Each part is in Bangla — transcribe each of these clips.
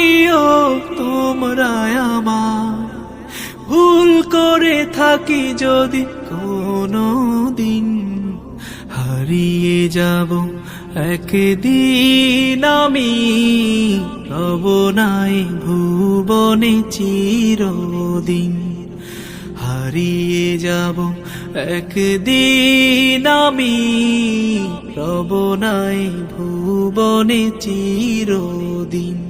দিও তোমরা আমায়। ভুল করে থাকি যদি কোনো দিন হারিয়ে যাব একদিন আমি। রব নাই ভুবনে চিরদিন। হারিয়ে যাব একদিন আমি। রব নাই ভুবনে চিরদিন।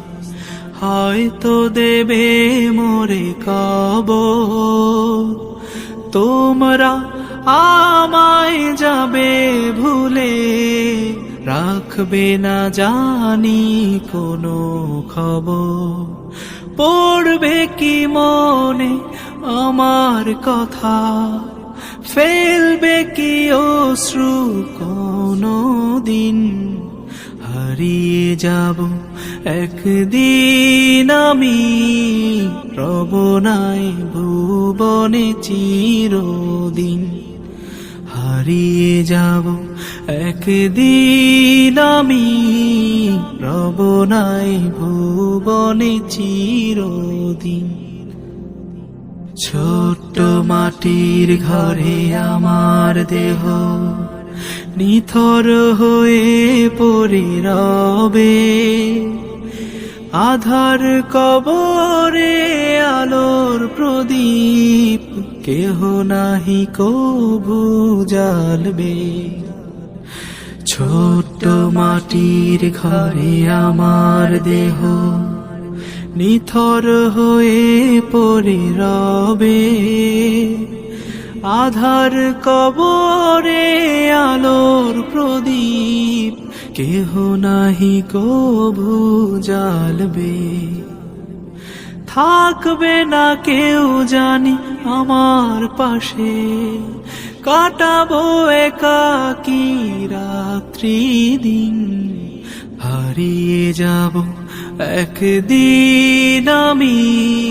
হয়তো দেবে মোরে কব তোমরা আমায় যাবে ভুলে, রাখবে না জানি কোনো খবর। পড়বে কি মনে আমার কথা, ফেলবে কি অশ্রু কোনো দিন হারিয়ে যাব। একদিন আমি রব নাই ভুবনে চিরদিন হারিয়ে যাব। একদিন আমি রব নাই ভুবনে চিরদিন ছোট্ট মাটির ঘরে আমার দেহ নিথর হয়ে পড়ে রবে। আধার কবরে আলোর প্রদীপ, কেহ নাহি কবু জালবে ছোট্ট মাটির ঘরে আমার দেহ, নিথর হয়ে পড়ে রবে। আধার কবরে আলোর প্রদীপ, কেহ নাহি কভু জালবে থাকবে না কেউ জানি আমার পাশে, কাটাবো একাকি রাত্রি দিন। হারিয়ে যাব একদিন আমি।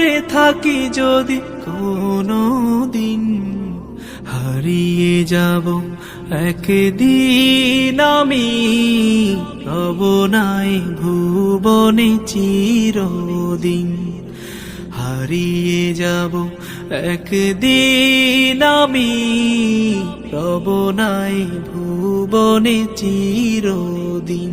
করে থাকি যদি কোনো দিন হারিয়ে যাব, একদিন আমি রব নাই ভুবনে চিরদিন। হারিয়ে যাব, একদিন আমি রব নাই ভুবনে চিরদিন।